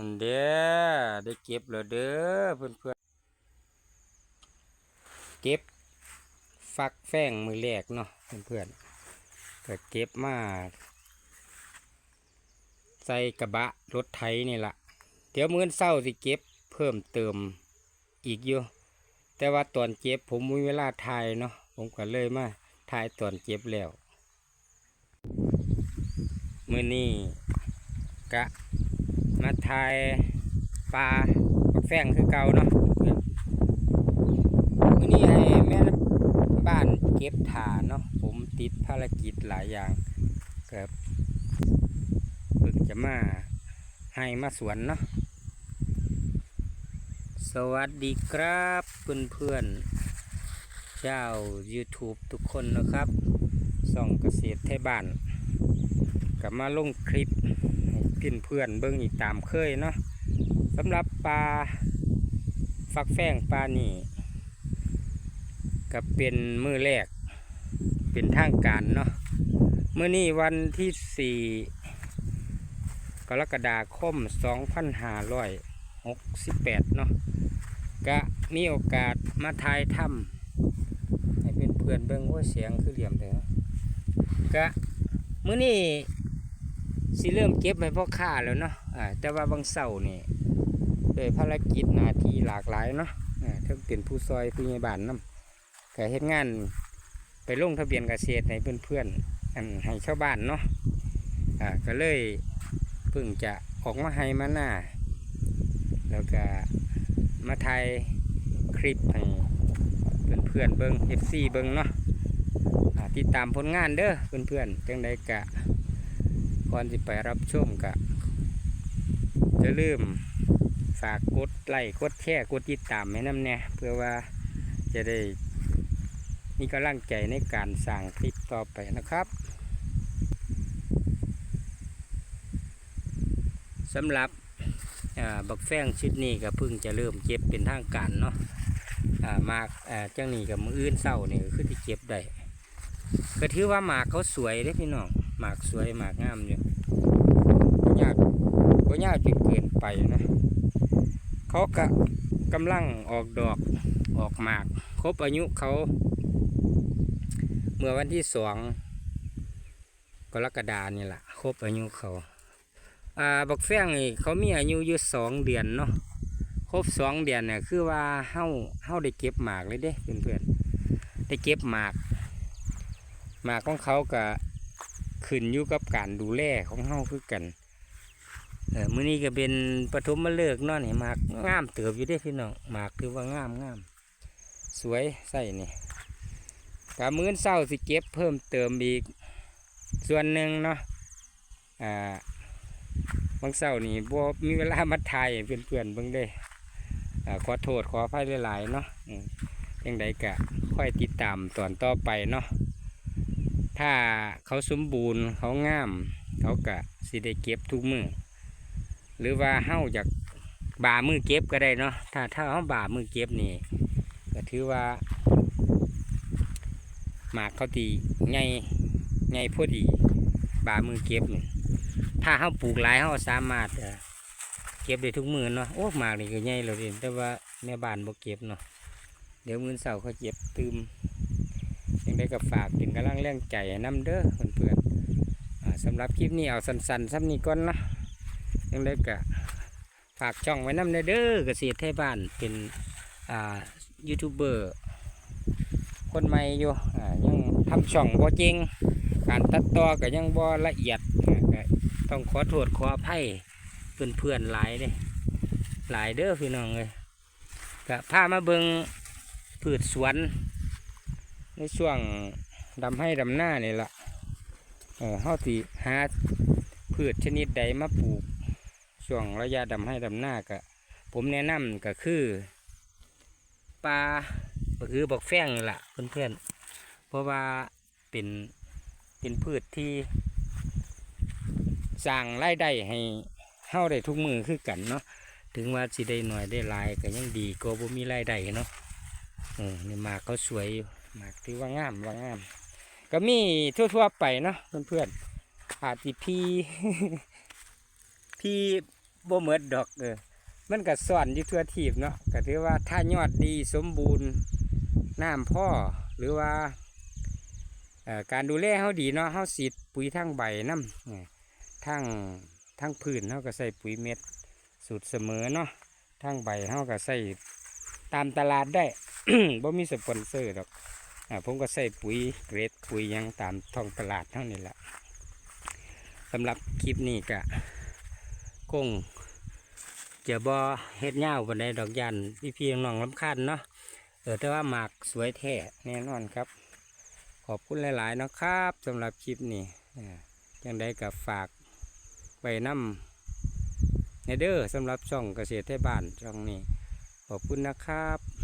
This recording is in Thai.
นั่นเด้อได้เก็บแล้วเด้อเพื่อนเพื่อนๆเก็บฟักแฟ้งมือแรกเนาะเพื่อนเพื่อนๆก็เก็บมาใส่กระบะรถไถนี่ละเดี๋ยวมื้อเศร้าสิเก็บเพิ่มเติมอีกอยู่แต่ว่าตอนเก็บผมมีเวลาถ่ายเนาะผมก็เลยมาถ่ายตอนเก็บแล้วมื้อนี้กะ มาทายปลาปักแฟงคือเก่าเนาะวันนี้ให้แม่บ้านเก็บถ่านเนาะผมติดภารกิจหลายอย่างเกิดเพิ่งจะมาให้มาสวนเนาะสวัสดีครับเพื่อนเพื่อนเจ้า YouTube ทุกคนนะครับส่องเกษตรไทยบ้านกลับมาลงคลิป ให้เพื่อนเบิ่งอีกตามเคยเนาะสำหรับปลาฟักแฟงปลานี่ก็เป็นมือแรก เป็นทางการเนาะเมื่อนี้วันที่สี่กรกฎาคม2568เนาะก็มีโอกาสมาทายถ้ำให้เพื่อนเบิ่งว่าเสียงคือเหลี่ยมเถอะก็มื้อนี้ สิเริ่มเก็บให้พ่อค้าแล้วเนาะอ่าแต่ว่าบางเสาร์นี่โดยภารกิจหน้าที่หลากหลายเนาะอ่าทั้งเป็นผู้ซอยผู้ใหญ่บ้านนำก็เฮ็ดงานไปลงทะเบียนเกษตรให้เพื่อนๆอันให้ชาวบ้านเนาะอ่าก็เลยเพิ่งจะออกมาให้มาหน้า แล้วก็มาถ่ายคลิปให้เพื่อนๆเบิ่ง FC เบิ่งเนาะอ่าติดตามผลงานเด้อเพื่อนๆจังใดกะ ก่อนที่ไปรับชมกะจะลืมฝากกดไลค์กดแชร์กดติดตามให้น้ำเนี่ยเพื่อว่าจะได้มีกำลังใจในการสั่งคลิปต่อไปนะครับสำหรับบักแฟงชุดนี้ก็เพิ่งจะเริ่มเก็บเป็นทางการเนาะามากจังนี้กับมืออื่นเศร้านี่ก็คือที่เก็บได้ก็ถือว่าหมากเขาสวยเด้พี่น้อง หมากสวยหมากงามอยู่ก็ยากก็ยากจนเกินไปนะ เขากะกำลังออกดอกออกหมาก ครบอายุเขา เมื่อวันที่สองกรกฎานี่แหละครบอายุเขาอ่าบักแฟงนี่เขามีอายุอยู่สองเดือนเนาะครบสองเดือนเนี่ยคือว่าเฮาเฮาได้เก็บหมากเลยเด้เพื่อนๆได้เก็บหมาก หมากของเขาก็ ขึ้นอยู่กับการดูแลของเฮาคือกันเออมื้อนี้ก็เป็นปฐมฤกษ์เนาะนี่หมากงามเติบอยู่เด้พี่น้องหมากถือว่างามงามสวยใส่นี่กะมื้อเช้าสิเก็บเพิ่มเติมอีกส่วนหนึ่งเนาะอ่าบางเช้านี่บ่มีเวลามาถ่ายเพื่อนๆเบิ่งเด้ขอโทษขออภัยหลายๆเนาะอืมจังใดก็ค่อยติดตามตอนต่อไปเนาะ ถ้าเขาสมบูรณ์เขางาม เขากะสิได้เก็บทุกมือหรือว่าเฮาจากบ่ามือเก็บก็ได้เนาะถ้าถ้าเฮาบ่ามือเก็บนี่ก็ถือว่าหมากเขาตีใหญ่ใหญ่พอดีบ่ามือเก็บนี่ถ้าเฮาปลูกหลายเฮาสามารถเก็บได้ทุกมือเนาะโอ้หมากนี่ก็ใหญ่แล้วเดิแต่ว่าแม่บ้านบ่เก็บเนาะเดี๋ยวมือเสาร์เขาเก็บตืม ยังได้กับฝากเป็นกำลังแรงใจน้ำเด้อเพื่อนๆอ่าสำหรับคลิปนี้เอาสั้นๆซ้ำนี้ก่อนนะยังได้กับฝากช่องไว้น้ำเด้อเด้อเกษตรไทยบ้านเป็นยูทูบเบอร์คนใหม่อยู่ยังทำช่องบ่จริง การตัดต่อก็ยังบ่ละเอียดต้องขอโทษขออภัยเพื่อนๆหลายเด้หลายเด้อพี่น้องเลยก็พามาเบิงพืชสวน ในช่วงดำให้ดำหน้านี่ละเออเฮาสิหาพืชชนิดใดมาปลูกช่วงระยะดำให้ดำหน้าก็ผมแนะนำก็คือปลาก็คือบักแฟงนี่ละเพื่อนๆเพราะว่าเป็นเป็นพืชที่สร้างรายได้ให้เฮาได้ทุกมือคือกันเนาะถึงว่าสิได้หน่อยได้ลายก็ยังดีก็บ่มีรายได้เนาะเออนี่มาเขาสวยอยู่ หมากถือว่างามว่างาม ก็มีทั่วๆไปเนาะเพื่อนๆอาจจะพีพีบ่เหมิดดอกเออมันก็ซ่อนอยู่ทั่วทีบเนาะก็ถือว่าถ้ายอดดีสมบูรณ์น้ำพ่อหรือว่าการดูแลเฮาดีเนาะเฮาสีดปุ๋ยทั้งใบน้ำทั้งทั้งพื้นเฮาก็ใส่ปุ๋ยเม็ดสูตรเสมอเนาะทั้งใบเฮาก็ใส่ตามตลาดได้ บ่มีสปอนเซอร์ดอก ผมก็ใส่ปุ๋ยเกรดปุ๋ยยังตามท้องตลาดเท่านี้แหละสำหรับคลิปนี้ก็คงจะบ่เฮ็ดยาบันไดดอกยันพี่พี่น้องๆลำคันเนาะเออแต่ว่าหมากสวยแท้แน่นอนครับ ขอบคุณหลายๆนะครับสำหรับคลิปนี้อ่าจังได้กับฝากไว้ำในเด้อสำหรับช่องเกษตรไทยบ้านช่องนี้ขอบคุณนะครับ